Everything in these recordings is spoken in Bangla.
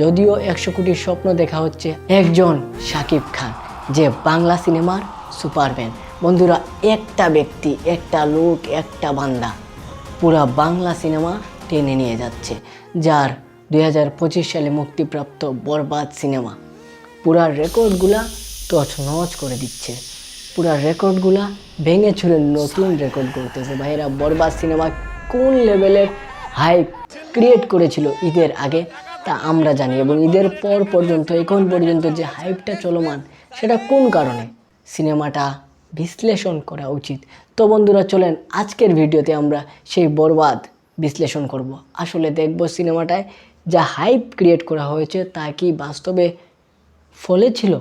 যদিও একশো কোটির স্বপ্ন দেখা হচ্ছে একজন শাকিব খান, যে বাংলা সিনেমার সুপারম্যান। বন্ধুরা, একটা ব্যক্তি, একটা লোক, একটা বান্দা পুরা বাংলা সিনেমা টেনে নিয়ে যাচ্ছে, যার দু হাজার পঁচিশ সালে মুক্তিপ্রাপ্ত বরবাদ সিনেমা পুরা রেকর্ডগুলা তছনছ করে দিচ্ছে। পুরা রেকর্ডগুলা ভেঙে ছুড়ে নতুন রেকর্ড করতেছে ভাইরা বরবাদ সিনেমা কোন লেভেলের হাইপ ক্রিয়েট করেছিল ঈদের আগে? তা আমরা জানি এবং ঈদের পর পর্যন্ত, এখন পর্যন্ত যে হাইপটা চলমান, সেটা কোন কারণে? সিনেমাটা বিশ্লেষণ করা উচিত। তো বন্ধুরা, চলেন আজকের ভিডিওতে আমরা সেই বরবাদ বিশ্লেষণ করব। আসলে দেখব সিনেমাটায় যা হাইপ ক্রিয়েট করা হয়েছে, তা কি বাস্তবে ফলে ছিল?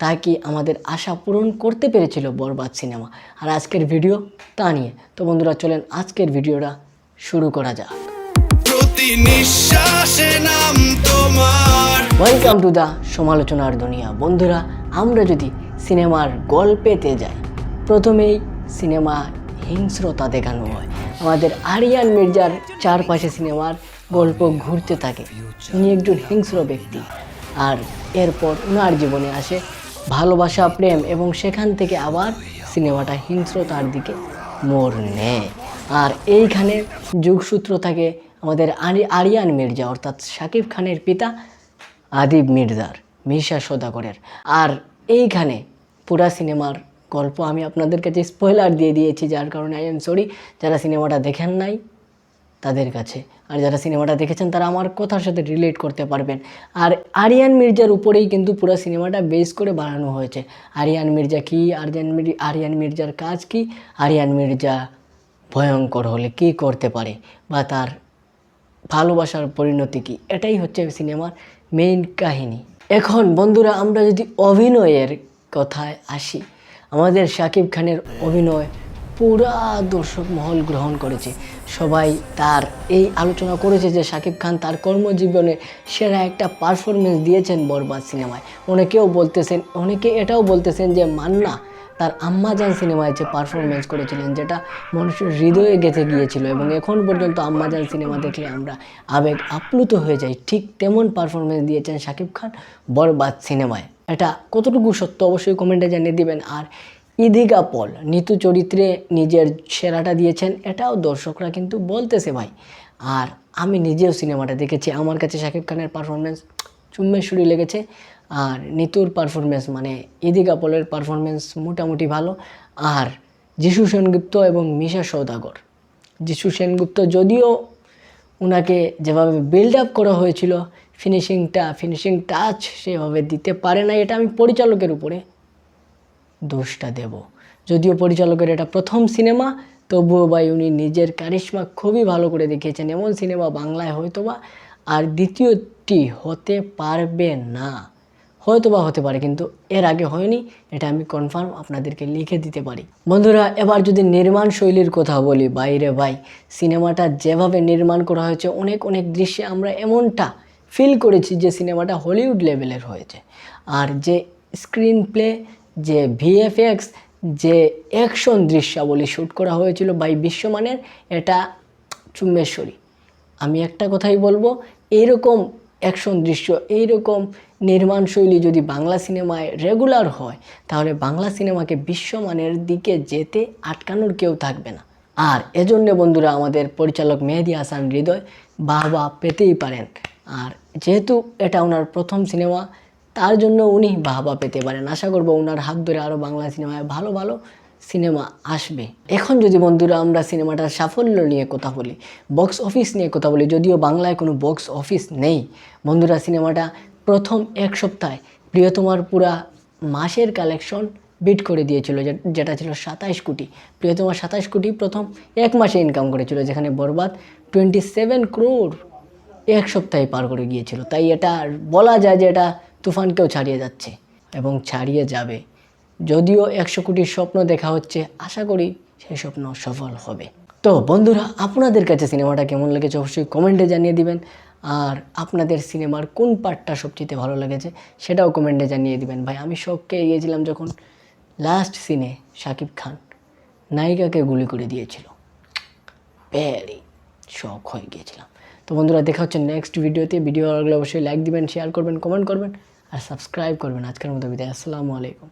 তা কি আমাদের আশা পূরণ করতে পেরেছিল বরবাদ সিনেমা? আর আজকের ভিডিও তা নিয়ে। তো বন্ধুরা, চলেন আজকের ভিডিওটা শুরু করা যাক। ওয়েলকাম টু দ্য সমালোচনার দুনিয়া। বন্ধুরা, আমরা যদি সিনেমার গল্পেতে যাই, প্রথমেই সিনেমা হিংস্রতা দেখানো হয়। আমাদের আরিয়ান মির্জার চারপাশে সিনেমার গল্প ঘুরতে থাকে। উনি একজন হিংস্র ব্যক্তি। আর এরপর ওনার জীবনে আসে ভালোবাসা, প্রেম এবং সেখান থেকে আবার সিনেমাটা হিংস্রতার দিকে মোড় নেয়। আর এইখানে যুগসূত্র থাকে আমাদের আরি আরিয়ান মির্জা, অর্থাৎ শাকিব খানের পিতা আদিব মির্জার মিশা সদাগরের। আর এইখানে পুরা সিনেমার গল্প আমি আপনাদের কাছে স্পয়লার দিয়ে দিয়েছি, যার কারণে আই এম সরি যারা সিনেমাটা দেখেন নাই, তাদের কাছে। আর যারা সিনেমাটা দেখেছেন, তারা আমার কথার সাথে রিলেট করতে পারবেন। আর আরিয়ান মির্জার উপরেই কিন্তু পুরো সিনেমাটা বেস করে বানানো হয়েছে। আরিয়ান মির্জা কী? আরিয়ান আরিয়ান মির্জার কাজ কি? আরিয়ান মির্জা ভয়ঙ্কর হলে কি করতে পারে? বা তার ভালোবাসার পরিণতি কি? এটাই হচ্ছে সিনেমার মেইন কাহিনী। এখন বন্ধুরা, আমরা যদি অভিনয়ের কথায় আসি, আমাদের শাকিব খানের অভিনয় পুরা দর্শক মহল গ্রহণ করেছে। সবাই তার এই আলোচনা করেছে যে শাকিব খান তার কর্মজীবনে সেরা একটা পারফরমেন্স দিয়েছেন বরবাদ সিনেমায়। অনেকেও বলতেছেন, অনেকে এটাও বলতেছেন যে মান্না তার আম্মাজান সিনেমায় যে পারফরমেন্স করেছিলেন, যেটা মানুষের হৃদয়ে গেঁথে গিয়েছিল এবং এখন পর্যন্ত আম্মাজান সিনেমা দেখলে আমরা আবেগ আপ্লুত হয়ে যাই। ঠিক তেমন পারফরমেন্স দিয়েছেন শাকিব খান বরবাদ সিনেমায়। এটা কতটুকু সত্য অবশ্যই কমেন্টে জানিয়ে দিবেন। আর ইদিকা পল, নিতু চরিত্রে নিজের সেরাটা দিয়েছেন, এটাও দর্শকরা কিন্তু বলতেছে ভাই। আর আমি নিজেও সিনেমাটা দেখেছি, আমার কাছে শাকিব খানের পারফরমেন্স চুম্বেশ্বরী লেগেছে। আর নিতুর পারফরমেন্স মানে ইদিকা পলের পারফরমেন্স মোটামুটি ভালো। আর যিশু সেনগুপ্ত এবং মিশা সৌদাগর যিশু সেনগুপ্ত যদিও ওনাকে যেভাবে বিল্ড আপ করা হয়েছিল ফিনিশিংটা ফিনিশিং টাচ সেভাবে দিতে পারে না এটা আমি পরিচালকের উপরে দোষটা দেব। যদিও পরিচালকের এটা প্রথম সিনেমা, তবুও ভাই উনি নিজের কারিশমা খুবই ভালো করে দেখিয়েছেন। এমন সিনেমা বাংলায় হয়তো বা আর দ্বিতীয়টি হতে পারবে না। হয়তোবা হতে পারে, কিন্তু এর আগে হয়নি। এটা আমি কনফার্ম আপনাদেরকে লিখে দিতে পারি। বন্ধুরা, এবার যদি নির্মাণ শৈলীর কথা বলি বাইরে ভাই, সিনেমাটা যেভাবে নির্মাণ করা হয়েছে, অনেক অনেক দৃশ্যে আমরা এমনটা ফিল করেছি যে সিনেমাটা হলিউড লেভেলের হয়েছে। আর যে স্ক্রিন প্লে যে ভিএফএক্স যে অ্যাকশন দৃশ্যাবলী শ্যুট করা হয়েছিল বাই বিশ্বমানের, এটা চুম্বেশ্বরী। আমি একটা কথাই বলব, এইরকম অ্যাকশন দৃশ্য, এইরকম নির্মাণ শৈলী যদি বাংলা সিনেমায় রেগুলার হয়, তাহলে বাংলা সিনেমাকে বিশ্বমানের দিকে যেতে আটকানোর কেউ থাকবে না। আর এজন্য বন্ধুরা আমাদের পরিচালক মেহেদি হাসান হৃদয় বাহবা পেতেই পারেন। আর যেহেতু এটা ওনার প্রথম সিনেমা, তার জন্য উনি বাহবা পেতে পারেন। আশা করব ওনার হাত ধরে আরও বাংলা সিনেমায় ভালো ভালো সিনেমা আসবে। এখন যদি বন্ধুরা আমরা সিনেমাটার সাফল্য নিয়ে কথা বলি, বক্স অফিস নিয়ে কথা বলি, যদিও বাংলায় কোনো বক্স অফিস নেই, বন্ধুরা সিনেমাটা প্রথম এক সপ্তাহে। প্রিয়তমার পুরা মাসের কালেকশন বিট করে দিয়েছিল যেটা ছিল সাতাইশ কোটি। প্রিয়তমা সাতাইশ কোটি প্রথম এক মাসে ইনকাম করেছিল, যেখানে বরবাদ টোয়েন্টি সেভেন ক্রোর এক সপ্তাহে পার করে গিয়েছিল। তাই এটা বলা যায় যে এটা তুফানকেও ছাড়িয়ে যাচ্ছে এবং ছাড়িয়ে যাবে। যদিও একশো কোটির স্বপ্ন দেখা হচ্ছে, আশা করি সেই স্বপ্ন সফল হবে। তো বন্ধুরা, আপনাদের কাছে সিনেমাটা কেমন লেগেছে অবশ্যই কমেন্টে জানিয়ে দিবেন। আর আপনাদের সিনেমার কোন পার্টটা সবচেয়ে ভালো লেগেছে সেটাও কমেন্টে জানিয়ে দিবেন। ভাই, আমি শখকে গিয়েছিলাম যখন লাস্ট সিনে শাকিব খান নায়িকাকে গুলি করে দিয়েছিল। ভেরি শখ হয়ে গিয়েছিলাম। তো বন্ধুরা, দেখা হচ্ছে নেক্সট ভিডিওতে ভিডিও ভালো লাগলে অবশ্যই লাইক দিবেন শেয়ার করবেন কমেন্ট করবেন, আর সাবস্ক্রাইব করবেন। আজকের মতো বিদায়। আসসালামু আলাইকুম।